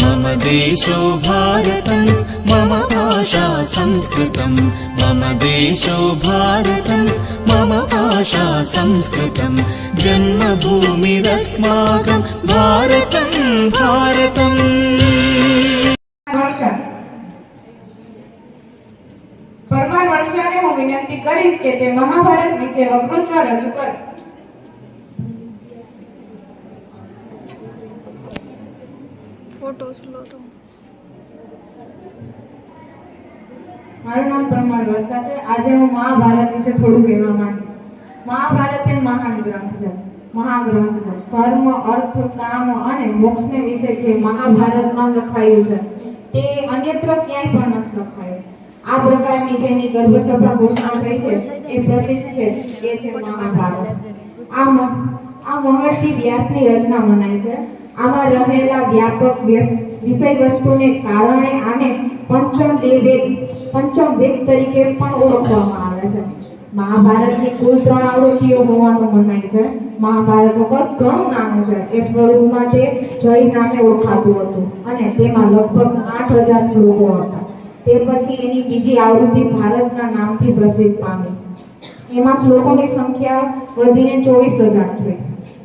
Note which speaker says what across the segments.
Speaker 1: मम देशो भारतं मम भाषा संस्कृतं मम देशो भारतं मम भाषा संस्कृतं जन्मभूमिरस्माकं भारतं भारतम्
Speaker 2: વર્ષા પરમાર વર્ષાને હું વિનંતી કરીશ કે તે મહાભારત વિશે વક્તૃત્વ રજૂ કરે
Speaker 3: ફોટોસ લો તો.
Speaker 2: મારું નામ પરમાર વર્ષા છે. આજે હું મહાભારત વિશે થોડું કહેવા માંગીશ. મહાભારત એ મહાન ગ્રંથ છે? મહાગ્રંથ છે. ધર્મ અર્થ, કામ અને મોક્ષને વિશે જે મહાભારતમાં લખાયું છે, તે અન્યત્ર ક્યાંય પણ નથી લખાયું. આ પ્રકારની જેની ગર્ભસભા ઘોષણા થઈ છે, એ પ્રસિદ્ધ છે. એ છે મહાભારત. આ આ મહર્ષિ વ્યાસની રચના મનાય છે. આમાં રહેલા વ્યાપક વિષય વસ્તુને કારણે આને પંચમ વેદ પંચમ વેદ તરીકે પણ ઓળખવામાં આવે છે. મહાભારતની કુલ ત્રણ આવૃત્તિઓ હોવાનું મનાય છે. મહાભારતનું કદ ઘણું નાનું છે. એ સ્વરૂપમાં તે જય નામે ઓળખાતું હતું અને તેમાં લગભગ આઠ હજાર શ્લોકો હતા. તે પછી એની બીજી આવૃત્તિ ભારતના નામથી પ્રસિદ્ધ પામી. એમાં શ્લોકોની સંખ્યા વધીને ચોવીસ હજાર છે.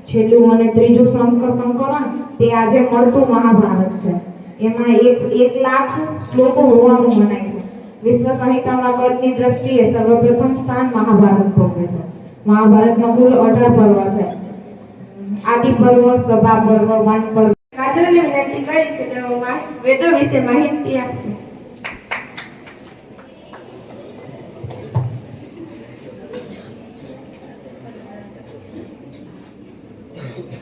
Speaker 2: છેલ્લું અને ત્રીજું સંકલન તે આજે મળતું મહાભારત છે. એમાં એક એક લાખ શ્લોકો હોવાનું મનાય છે. વિશ્વ સંહિતામાં કદની દ્રષ્ટિએ સર્વપ્રથમ સ્થાન મહાભારત ભોગવે છે. મહાભારતમાં કુલ અઢાર પર્વ છે. આદિ પર્વ સભા પર્વ વન પર્વ
Speaker 4: કાજલને વિનંતી કરીશ કે તેઓ વેદો વિશે માહિતી આપશે.
Speaker 5: નમસ્તે,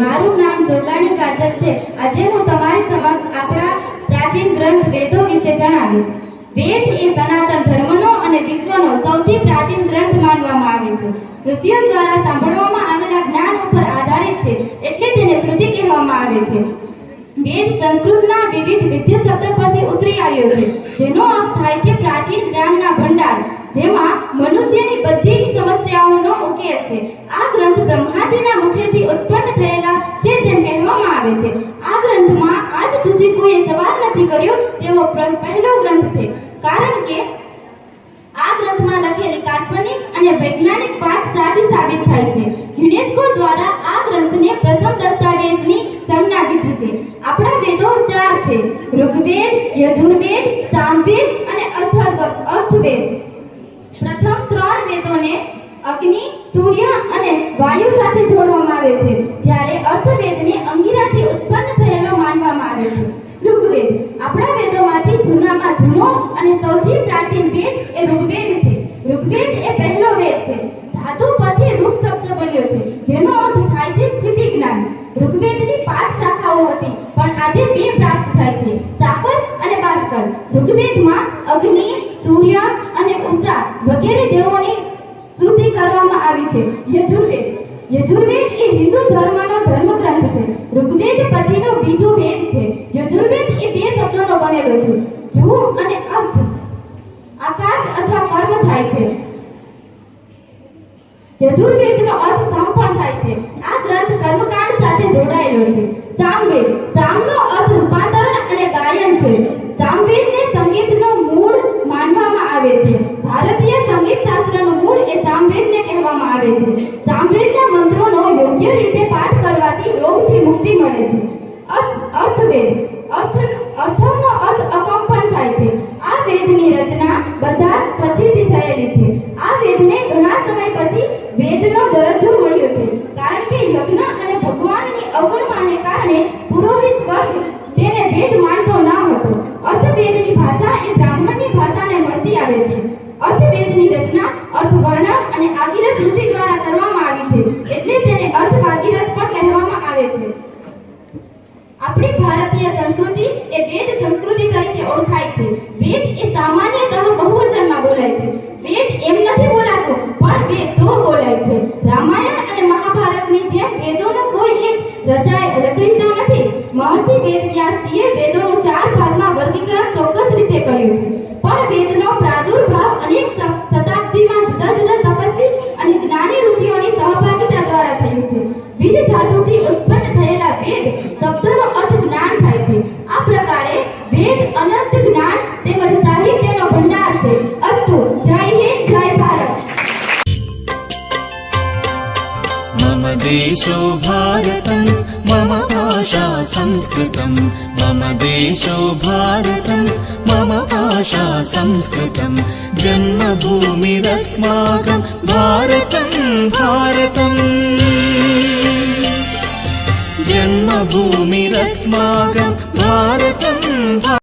Speaker 5: મારું નામ જોગાણી કાજલ છે. આજે હું તમારી સમક્ષ આપણા પ્રાચીન ગ્રંથ વેદો વિશે જણાવીશ. વેદ એ સનાતન ધર્મનો અને વિશ્વનો સૌથી પ્રાચીન ગ્રંથ માનવામાં આવે છે. ઋષિઓ દ્વારા સાંભળવામાં આવેલા જ્ઞાન ઉપર આધારિત છે, એટલે તેને શ્રુતિ કહેવામાં આવે છે. સંસ્કૃતના વિવિધ વિદ્ય શબ્દ પરથી ઉતરી આવ્યો છે. જેનો અર્થ થાય છે પ્રાચીન જ્ઞાનના ભંડાર, જેમાં મનુષ્યની બધી જ સમસ્યાઓનો ઉકેલ છે. આ ગ્રંથ બ્રહ્માજીના મુખેથી ઉત્પન્ન થયેલા છે તેમ કહેવામાં આવે છે. આ ગ્રંથમાં આજ સુધી કોઈએ સવાલ નથી કર્યો, તેવો પહેલો ગ્રંથ છે. કારણ કે આ ગ્રંથમાં લખેલી કાલ્પનિક અને વૈજ્ઞાનિક વાત સાચી સાબિત થાય છે. યુનેસ્કો દ્વારા આ ગ્રંથને પ્રથમ દસ્તાવેજની એ ઋગ્વેદ છે. ઋગ્વેદ એ પહેલો વેદ છે. ધાતુ પરથી ઋગ શબ્દ બન્યો છે, જેનો અર્થ થાય છે સ્થિતિ જ્ઞાન. ઋગ્વેદની પાંચ શાખાઓ હતી, પણ આજે બે પ્રાપ્ત થાય છે, સાકર અને ભાસ્કર ઋગ્વેદમાં અગ્નિ, સૂર્ય અને ઉષા વગેરે દેવોની સ્તુતિ કરવામાં આવી છે. યજુર્વેદ. યજુર્વેદ એ હિન્દુ ધર્મનો ધર્મગ્રંથ છે. ઋગ્વેદ પછીનો બીજો વેદ છે યજુર્વેદ એ બે શબ્દોનો બનેલો છે જુ અને અર્થ આકાશ અથવા કર્મ થાય છે. યજુર્વેદનો અર્થ સમર્પણ થાય છે. આ ગ્રંથ કર્મકાંડ સાથે જોડાયેલો છે. સામવેદ. સામનો અર્થ રૂપાંતરણ અને ગાયન છે. સામવેદને સંગીતનો મૂળ માનવામાં આવે છે. ભારતીય સંગીત શાસ્ત્રનું મૂળ એ સામવેદને કહેવામાં આવે છે. સામવેદના મંત્રોનો યોગ્ય રીતે પાઠ કરવાથી રોગથી મુક્તિ મળે છે. અર્થ અર્થવેદ. અને આગીરસ ઋષિ દ્વારા કરવામાં આવી છે, એટલે તેને અર્થવાગીરસ પણ કહેવામાં આવે છે. આપણી ભારતીય સંસ્કૃતિ એ વેદ સંસ્કૃતિ તરીકે ઓળખાય છે. વેદ એ સામાન્યતઃ બહુવચનમાં બોલાય છે. વેદ એમ નથી બોલાતો, પણ વેદો બોલાય છે. રામાયણ
Speaker 1: देशो भारतं मम भाषा संस्कृतं मम देशो भारतं मम भाषा संस्कृतं जन्मभूमिरस्माकं भारतं भारतम्। जन्मभूमिरस्माकं